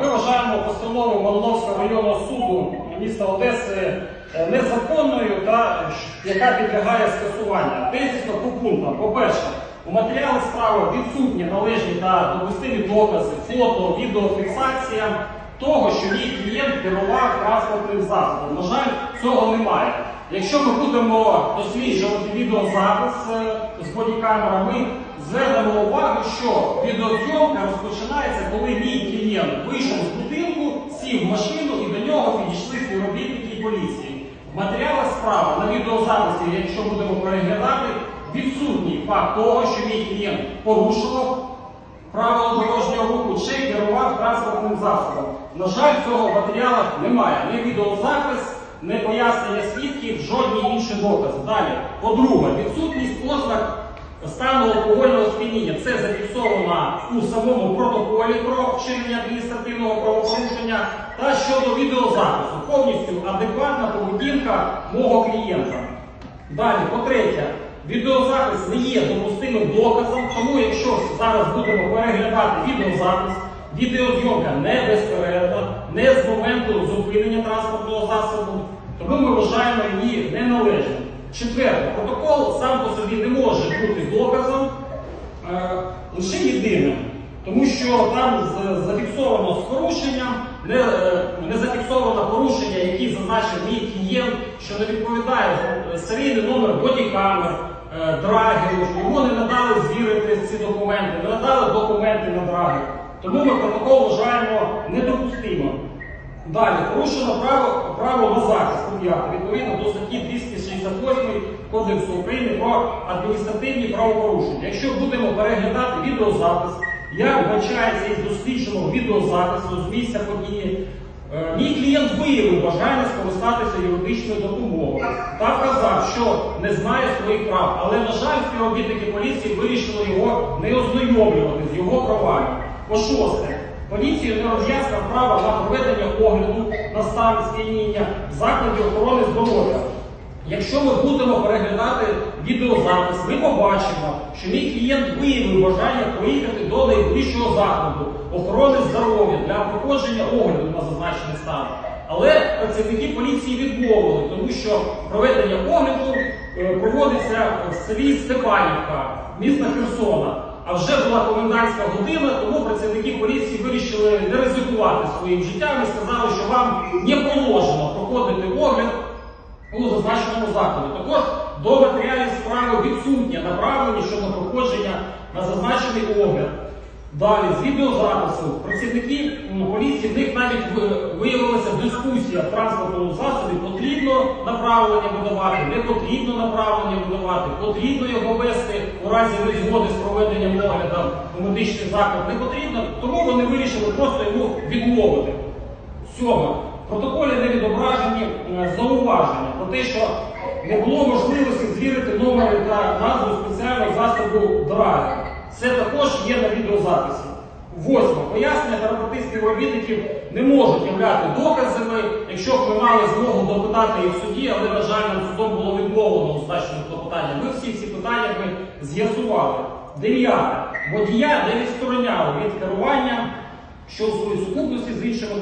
Ми вважаємо постанову Малиновського районного суду міста Одеси е, незаконною та е, яка підлягає скасуванню. Тезісно по пунктам. По-перше, у матеріалі справи відсутні належні та допустимі докази, фото, відеофіксація того, що мій клієнт керував транспортним засобом. На жаль, цього немає. Якщо ми будемо досліджувати відеозапис е, з бодікамера, ми звернемо увагу, що відеозйомка розпочинається, коли мій клієнт вийшов з будинку, сів в машину і до нього підійшли співробітники поліції. В матеріалах справи на відеозаписі, якщо будемо переглядати, відсутній факт того, що мій клієнт порушував правила дорожнього руху чи керував транспортним засобом. На жаль, цього в немає. Не відеозапис, не пояснення свідків, жодні інші докази. Далі, по-друге, відсутність ознак стану алкогольного сп'яніння. Це зафіксовано у самому протоколі про вчинення адміністративного правопорушення та щодо відеозапису. Повністю адекватна поведінка мого клієнта. Далі, по-третє, відеозапис не є допустимим доказом, тому якщо зараз будемо переглядати відеозапис, відеозйомка не безперервна, не з моменту зупинення транспортного засобу, тому ми вважаємо її неналежним. Четверте, протокол сам по собі не може бути доказом е, лише єдиним, тому що там зафіксовано з не, е, не зафіксовано порушення, які зазначив мій клієнт, що не відповідає серійний номер бодікамер, е, драгеру, йому не надали звірити ці документи, не надали документи на драгер. Тому ми протокол вважаємо недопустимим. Далі порушено право, право на захист об'єкта відповідно до статті 268 Кодексу України про адміністративні правопорушення. Якщо будемо переглядати відеозапис, як вбачається із дослідженого відеозапису з місця події, е, мій клієнт виявив бажання скористатися юридичною допомогою та вказав, що не знає своїх прав. Але, на жаль, співробітники поліції вирішили його не ознайомлювати з його правами. По шосте, поліцію не роз'яснено право на проведення огляду на стан сп'яніння в закладі охорони здоров'я. Якщо ми будемо переглядати відеозапис, ми побачимо, що мій клієнт виявив бажання поїхати до найближчого закладу охорони здоров'я для проходження огляду на зазначений стан. Але працівники поліції відмовили, тому що проведення огляду е, проводиться в селі Степанівка, міста Херсона. А вже була комендантська година, тому працівники поліції вирішили не ризикувати своїм життям і сказали, що вам не положено проходити огляд у зазначеному закладі. Також до матеріалів справи відсутнє направлення щодо проходження на зазначений огляд. Далі, з відеозапису, працівники поліції, в них навіть виявилася дискусія в транспортному засобі, направлення видавати, не потрібно направлення видавати, потрібно його вести у разі незгоди з проведенням огляду у медичний заклад, не потрібно, тому вони вирішили просто йому відмовити. Сьоме. В протоколі не відображені е, зауваження про те, що не було можливості звірити номери та назву спеціального засобу драйвера. Це також є на відеозаписі. Восьме. Пояснення та рапорти співробітників не можуть являти доказами, якщо б ми мали змогу допитати їх в суді, але, на жаль, судом було відмовлено у значному клопотанні. Ми всі ці питання ми з'ясували. Дев'яте. Водія не відстороняли від керування що у своїй сукупності з іншими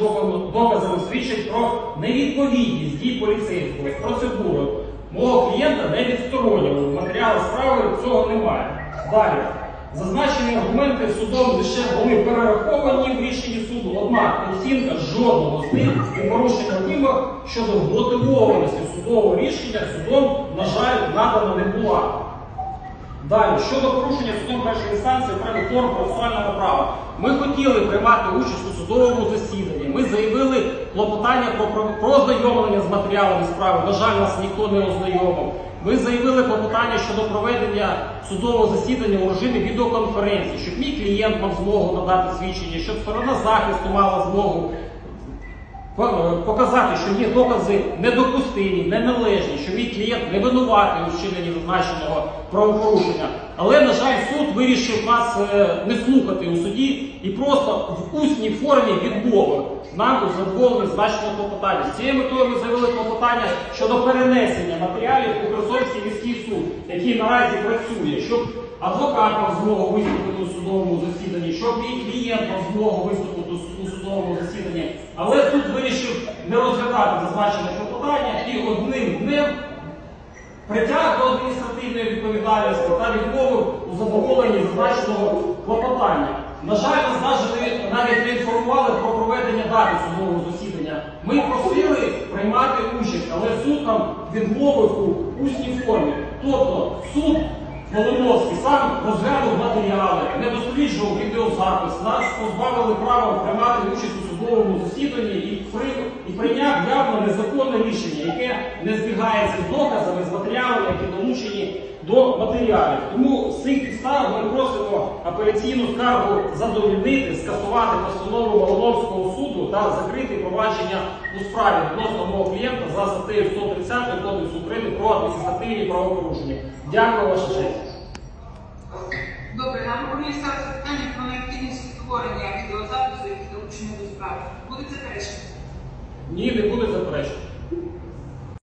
доказами- свідчить про невідповідність дій поліцейського з процедурою. Мого клієнта не відсторонювали. В матеріалах справи цього немає. Далі. Зазначені аргументи судом лише були перераховані в рішенні суду, однак оцінка жодного з них і порушення вимог щодо вмотивованості судового рішення судом, на жаль, надана не була. Далі, щодо порушення судом першої інстанції окремих форм процесуального права, ми хотіли приймати участь у судовому засіданні. Ми заявили клопотання про ознайомлення з матеріалами справи. На жаль, нас ніхто не ознайомив. Ми заявили клопотання щодо проведення судового засідання у режимі відеоконференції, щоб мій клієнт мав змогу надати свідчення, щоб сторона захисту мала змогу показати, що є докази недопустимі, неналежні, що мій клієнт не винуватий у вчиненні зазначеного правопорушення. Але, на жаль, суд вирішив нас е, не слухати у суді і просто в усній формі відмовив нам у задоволенні значного клопотання. З цією метою ми заявили клопотання щодо перенесення матеріалів у Херсонський міський суд, який наразі працює, щоб адвокат мав змогу виступити у судовому засіданні, щоб мій клієнт мав змогу виступити у у судовому засіданні. Але суд вирішив не розглядати зазначене клопотання і одним днем притяг до адміністративної відповідальності та відмовив у задоволенні зазначеного клопотання. На жаль, нас навіть, навіть не інформували про проведення дати судового засідання. Ми просили приймати участь, але суд нам відмовив у усній формі. Тобто суд Волиновський сам розглянув матеріали, не досліджував відеозапис, нас позбавили права приймати участь у судовому засіданні і, при, прийняв явно незаконне рішення, яке не збігається з доказами, з матеріалами, які долучені до матеріалів. Тому з цих підстав ми просимо апеляційну скаргу задовольнити, скасувати постанову Волиновського суду та закрити провадження у справі відносно мого клієнта за статтею 130 Кодексу України про адміністративні правопорушення. Дякую, ваша честь. Добре, нам ставити питання про необхідність створення відеозапису, які долучені до справи. Будуть заперечення? Ні, не буде заперечень.